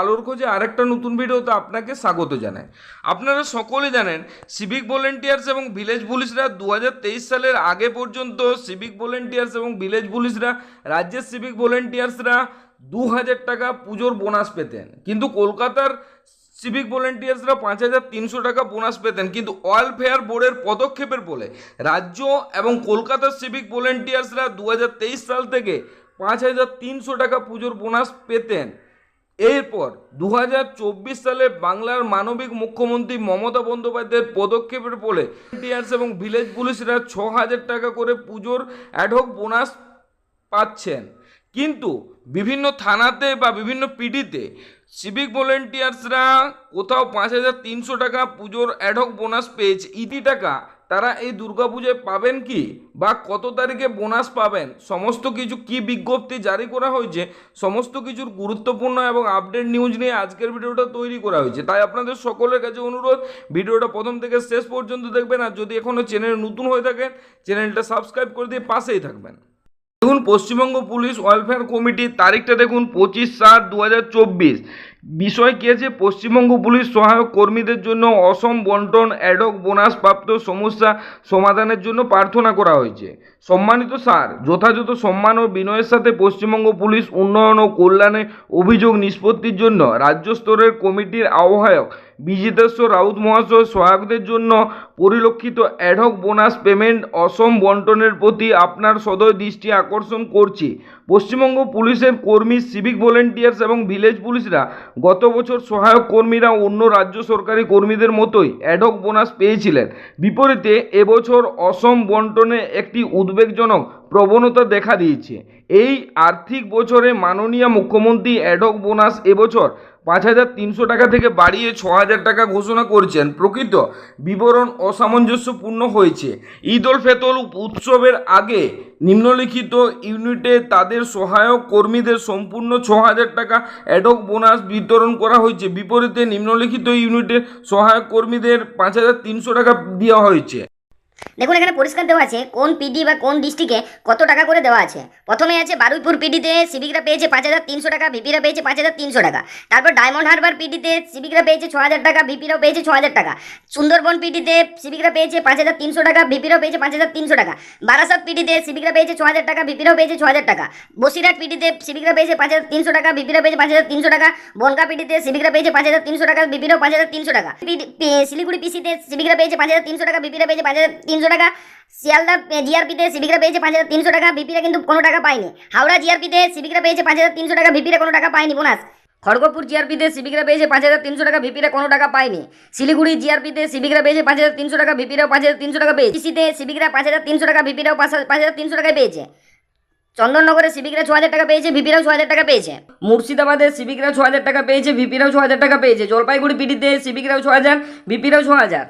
আলোর খোঁজে আরেকটা নতুন ভিডিওতে আপনাকে স্বাগত জানাই। আপনারা সকলে জানেন সিভিক ভলেন্টিয়ার্স এবং ভিলেজ পুলিশরা দু হাজার তেইশ সালের আগে পর্যন্ত সিভিক ভলেন্টিয়ার্স এবং ভিলেজ পুলিশরা, রাজ্যের সিভিক ভলেন্টিয়ার্সরা দু হাজার টাকা পুজোর বোনাস পেতেন। কিন্তু কলকাতার সিভিক ভলেন্টিয়ার্সরা পাঁচ হাজার তিনশো টাকা বোনাস পেতেন। কিন্তু ওয়েলফেয়ার বোর্ডের পদক্ষেপের বলে রাজ্য এবং কলকাতার সিভিক ভলেন্টিয়ার্সরা দু হাজার তেইশ সাল থেকে পাঁচ হাজার তিনশো টাকা পুজোর বোনাস পেতেন। এরপর দু হাজার চব্বিশ সালে বাংলার মানবিক মুখ্যমন্ত্রী মমতা বন্দ্যোপাধ্যায়ের পদক্ষেপের ফলে এবং ভিলেজ পুলিশরা ছ হাজার টাকা করে পুজোর অ্যাডহক বোনাস পাচ্ছেন। কিন্তু বিভিন্ন থানাতে বা বিভিন্ন পিডিতে সিভিক ভলেন্টিয়ার্সরা কোথাও পাঁচ হাজার তিনশো টাকা পুজোর অ্যাডহক বোনাস পেয়েছে। ইতি টাকা তারা এই দুর্গাপুজোয় পাবেন কি? বা কত তারিখে বোনাস পাবেন? সমস্ত কিছু কি বিজ্ঞপ্তি জারি করা হয়েছে? সমস্ত কিছুর গুরুত্বপূর্ণ এবং আপডেট নিউজ নিয়ে আজকের ভিডিওটা তৈরি করা হয়েছে। তাই আপনাদের সকলের কাছে অনুরোধ, ভিডিওটা প্রথম থেকে শেষ পর্যন্ত দেখবেন আর যদি এখনও চ্যানেল নতুন হয়ে থাকেন চ্যানেলটা সাবস্ক্রাইব করে দিয়ে পাশেই থাকবেন। দেখুন, পশ্চিমবঙ্গ পুলিশ ওয়েলফেয়ার কমিটির তারিখটা দেখুন, পঁচিশ সাত দু বিষয় কি আছে? পশ্চিমবঙ্গ পুলিশ সহায়ক কর্মীদের জন্য অসম বন্টন অ্যাডক বোনাস প্রাপ্ত সমস্যা সমাধানের জন্য প্রার্থনা করা হয়েছে। সম্মানিত স্যার, যথাযথ সম্মান ও বিনয়ের সাথে পশ্চিমবঙ্গ পুলিশ উন্নয়ন ও কল্যাণে অভিযোগ নিষ্পত্তির জন্য রাজ্য স্তরের কমিটির আহ্বায়ক বিজিতেশ্বর রাউত মহাশয় সহায়কদের জন্য পরিলক্ষিত অ্যাডহক বোনাস পেমেন্ট অসম বন্টনের প্রতি আপনার সদয় দৃষ্টি আকর্ষণ করছি। পশ্চিমবঙ্গ পুলিশের কর্মী সিভিক ভলেন্টিয়ার্স এবং ভিলেজ পুলিশরা গত বছর সহায়ক কর্মীরা অন্য রাজ্য সরকারি কর্মীদের মতোই অ্যাডক বোনাস পেয়েছিলেন। বিপরীতে এবছর অসম বন্টনে একটি উদ্বেগজনক প্রবণতা দেখা দিয়েছে। এই আর্থিক বছরে মাননীয় মুখ্যমন্ত্রী অ্যাডক বোনাস এবছর পাঁচ হাজার তিনশো টাকা থেকে বাড়িয়ে ছ হাজার টাকা ঘোষণা করছেন। প্রকৃত বিবরণ অসামঞ্জস্যপূর্ণ হয়েছে। ঈদ উল ফেতর উৎসবের আগে নিম্নলিখিত ইউনিটে তাদের সহায়ক কর্মীদের সম্পূর্ণ ছ হাজার টাকা অ্যাডক বোনাস বিতরণ করা হয়েছে। বিপরীতে নিম্নলিখিত ইউনিটে সহায়ক কর্মীদের পাঁচ হাজার তিনশো টাকা দেওয়া হয়েছে। দেখুন এখানে পরিষ্কার দেওয়া আছে কোন পিডি বা কোন ডিস্ট্রিক্টে কত টাকা করে দেওয়া আছে প্রথমে আছে বারুইপুর পিডিতে সিভিকরা পেয়েছে পাঁচ হাজার তিনশো টাকা ভিপিরা পেয়েছে পাঁচ হাজার তিনশো টাকা তারপর ডায়মন্ড হারবার পিডিতে সিভিকরা পেয়েছে ছ হাজার টাকা ভিপিরাও পেয়েছে ছ হাজার টাকা সুন্দরবন পিডিতে সিভিকরা পেয়েছে পাঁচ হাজার তিনশো টাকা ভিপিরাও পেয়েছে পাঁচ হাজার তিনশো টাকা বারাসাত পিডিতে সিভিকরা পেয়েছে ছ হাজার টাকা ভিপিরাও পেয়েছে ছ হাজার টাকা বসিরহাট পিডিতে সিভিকরা পেয়েছে পাঁচ হাজার তিনশো টাকা ভিপিরা পেয়েছে পাঁচ হাজার তিনশো টাকা বনকা পিডিতে সিভিকরা পেয়েছে পাঁচ হাজার তিনশো টাকা ভিপিরাও পাঁচ হাজার তিনশো টাকা শিলিগুড়ি পিসিতে সিভিকরা পেয়েছে পাঁচ হাজার তিনশো টাকা ভিপিরা পেয়েছে পাঁচ হাজার তিনশো টাকা, শিয়ালদা জিআরপিতে সিভিকরা পেয়েছে পাঁচ হাজার তিনশো টাকা, ভিপিরা কিন্তু কোনো টাকা পায়নি। হাওড়া জিআরপিতে সিভিকরা পেয়েছে পাঁচ হাজার তিনশো টাকা, ভিপিরা কোনো টাকা পায়নি, বোনাস। খড়গপুর জিআরপিতে সিভিকরা পেয়েছে পাঁচ হাজার তিনশো টাকা, ভিপিরা কোনো টাকা পায়নি। শিলিগুড়ি জিআরপিতে সিভিকরা পেয়েছে পাঁচ হাজার তিনশো টাকা, ভিপিরাও পাঁচ হাজার তিনশো টাকা পেয়েছে। সিসিতে সিভিকরা পাঁচ হাজার তিনশো টাকা, ভিপিরাও পাঁচ হাজার তিনশো টাকায় পেয়েছে। চন্দননগরে সিভিকরা ছ হাজার টাকা পেয়েছে, ভিপিরাও ছ হাজার টাকা পেয়েছে। মুর্শিদাবাদে সিভিকরা ছ হাজার টাকা পেয়েছে, ভিপিরাও ছ হাজার টাকা পেয়েছে। জলপাইগুড়ি পিটিতে সিভিকরাও ছ হাজার, ভিপিরাও ছ হাজার।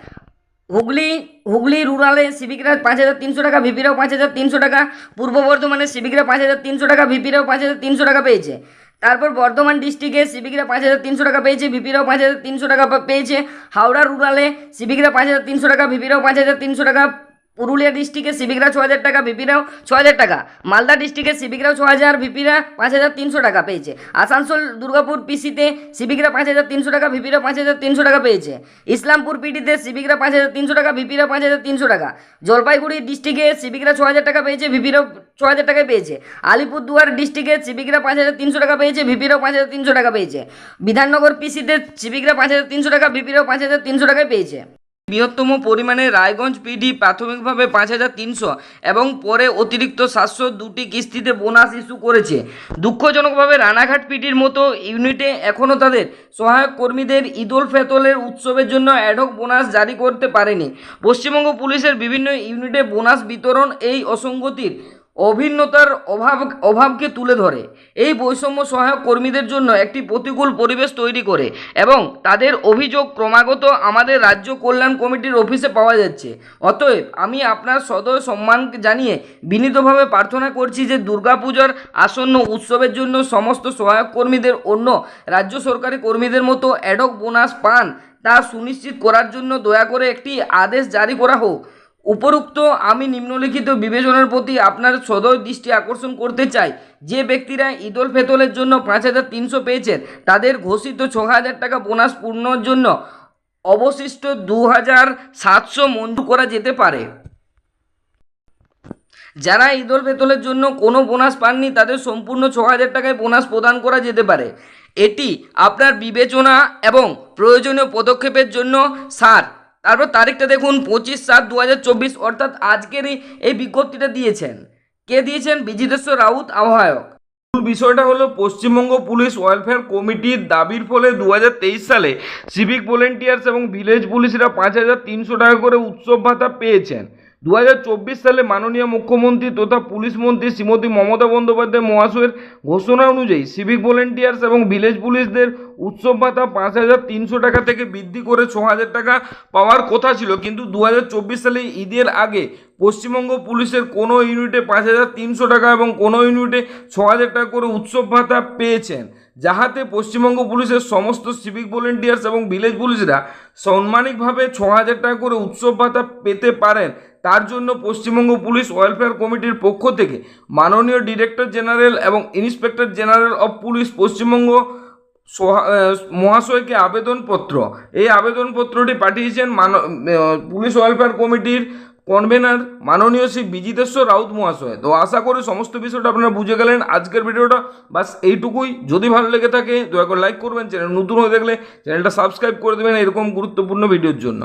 হুগলি হুগলি রুরালে সিভিকরা পাঁচ হাজার তিনশো টাকা ভিপিরাও পাঁচ হাজার তিনশো টাকা, পূর্ব বর্ধমানে সিভিকরা পাঁচ হাজার তিনশো টাকা ভিপিরাও পাঁচ হাজার তিনশো টাকা পেয়েছে। তারপর বর্ধমান ডিস্ট্রিক্টে সিভিকরা পাঁচ হাজার তিনশো টাকা পেয়েছে ভিপিরাও পাঁচ হাজার তিনশো টাকা পেয়েছে। হাওড়া রুরালে সিভিকরা পাঁচ হাজার তিনশো টাকা ভিপিরাও পাঁচ হাজার তিনশো টাকা পুরুলিয়া ডিস্ট্রিক্টের সিভিকরা ছ হাজার টাকা ভিপিরাও ছ হাজার টাকা। মালদা ডিস্ট্রিক্টের সিভিকরাও ছ হাজার ভিপিরা পাঁচ হাজার তিনশো টাকা পেয়েছে। আসানসোল, দুর্গাপুর পিসিতে সিভিকরা পাঁচ হাজার তিনশো টাকা ভিপিরা পাঁচ হাজার তিনশো টাকা পেয়েছে। ইসলামপুর পিটিতে সিভিকরা পাঁচ হাজার তিনশো টাকা ভিপিরা পাঁচ হাজার তিনশো টাকা। জলপাইগুড়ি ডিস্ট্রিক্টে সিভিকরা ছ হাজার টাকা পেয়েছে ভিপিরাও ছ হাজার টাকা পেয়েছে। আলিপুরদুয়ার ডিস্ট্রিক্টে সিভিকরা পাঁচ হাজার তিনশো টাকা পেয়েছে ভিপিরাও পাঁচ হাজার তিনশো টাকা পেয়েছে। বিধাননগর পিসিতে সিভিকরা পাঁচ হাজার তিনশো টাকা ভিপিরাও পাঁচ হাজার তিনশো টাকায় পেয়েছে। বৃহত্তম পরিমাণে রায়গঞ্জ পিডি প্রাথমিকভাবে পাঁচ হাজার তিনশো এবং পরে অতিরিক্ত সাতশো দুটি কিস্তিতে বোনাস ইস্যু করেছে। দুঃখজনকভাবে রানাঘাট পিডির মতো ইউনিটে এখনও তাদের সহায়ক কর্মীদের ঈদুল ফেতলের উৎসবের জন্য অ্যাডক বোনাস জারি করতে পারেনি। পশ্চিমবঙ্গ পুলিশের বিভিন্ন ইউনিটে বোনাস বিতরণ এই অসঙ্গতির অভিন্নতার অভাব, অভাবকে তুলে ধরে। এই বৈষম্য সহায়ক কর্মীদের জন্য একটি প্রতিকূল পরিবেশ তৈরি করে এবং তাদের অভিযোগ ক্রমাগত আমাদের রাজ্য কল্যাণ কমিটির অফিসে পাওয়া যাচ্ছে। অতএব আমি আপনার সদয় সম্মান জানিয়ে বিনীতভাবে প্রার্থনা করছি যে দুর্গাপূজার আসন্ন উৎসবের জন্য সমস্ত সহায়ক কর্মীদের অন্য রাজ্য সরকারি কর্মীদের মতো অ্যাডক বোনাস পান। তা সুনিশ্চিত করার জন্য দয়া করে একটি আদেশ জারি করা হোক। উপরোক্ত আমি নিম্নলিখিত বিবেচনার প্রতি আপনার সদয় দৃষ্টি আকর্ষণ করতে চাই। যে ব্যক্তিরা ঈদল ফেতলের জন্য পাঁচ হাজার তিনশো পেয়েছেন, তাদের ঘোষিত ছ হাজার টাকা বোনাস পূর্ণর জন্য অবশিষ্ট দু হাজার সাতশো মঞ্জুর করা যেতে পারে। যারা ঈদল ফেতলের জন্য কোনো বোনাস পাননি, তাদের সম্পূর্ণ ছ হাজার টাকায় বোনাস প্রদান করা যেতে পারে। এটি আপনার বিবেচনা এবং প্রয়োজনীয় পদক্ষেপের জন্য সার। তারপর তারিখটা দেখুন, পঁচিশ সাত দু অর্থাৎ আজকেরই এই বিজ্ঞপ্তিটা দিয়েছেন। কে দিয়েছেন? বিজিতেশ্বর রাউত আহ্বায়ক বিষয়টা হলো, পশ্চিমবঙ্গ পুলিশ ওয়েলফেয়ার কমিটির দাবির ফলে দু হাজার তেইশ সালে সিভিক ভলেন্টিয়ার্স এবং ভিলেজ পুলিশরা পাঁচ হাজার তিনশো টাকা করে উৎসব ভাতা পেয়েছেন। দু হাজার চব্বিশ সালে মাননীয় মুখ্যমন্ত্রী তথা পুলিশ মন্ত্রী শ্রীমতী মমতা বন্দ্যোপাধ্যায় মহাশয়ের ঘোষণা অনুযায়ী সিভিক ভলেন্টিয়ার্স এবং ভিলেজ পুলিশদের উৎসব ভাতা পাঁচ হাজার তিনশো টাকা থেকে বৃদ্ধি করে ছ হাজার টাকা পাওয়ার কথা ছিল। কিন্তু দু হাজার চব্বিশ সালে ঈদের আগে পশ্চিমবঙ্গ পুলিশের কোনো ইউনিটে পাঁচ হাজার তিনশো টাকা এবং কোনো ইউনিটে ছ হাজার টাকা করে উৎসব ভাতা পেয়েছেন, যাহাতে পশ্চিমবঙ্গ পুলিশের সমস্ত সিভিক ভলেন্টিয়ার্স এবং ভিলেজ পুলিশরা সাম্মানিকভাবে ছ হাজার টাকা করে উৎসব ভাতা পেতে পারেন। তার জন্য পশ্চিমবঙ্গ পুলিশ ওয়েলফেয়ার কমিটির পক্ষ থেকে মাননীয় ডিরেক্টর জেনারেল এবং inspector general of police Paschimbanga মহাশয়কে আবেদনপত্র। এই আবেদনপত্রটি পাঠিয়েছেন মান পুলিশ ওয়েলফেয়ার কমিটির কনভেনার মাননীয় শ্রী বিজিতেশ্বর রাউত মহাশয়। তো আশা করি সমস্ত বিষয়টা আপনারা বুঝে গেলেন। আজকের ভিডিওটা বাস এইটুকুই। যদি ভালো লেগে থাকে, দয়া করে লাইক করবেন। চ্যানেল নতুন হয়ে দেখলে চ্যানেলটা সাবস্ক্রাইব করে দেবেন এরকম গুরুত্বপূর্ণ ভিডিওর জন্য।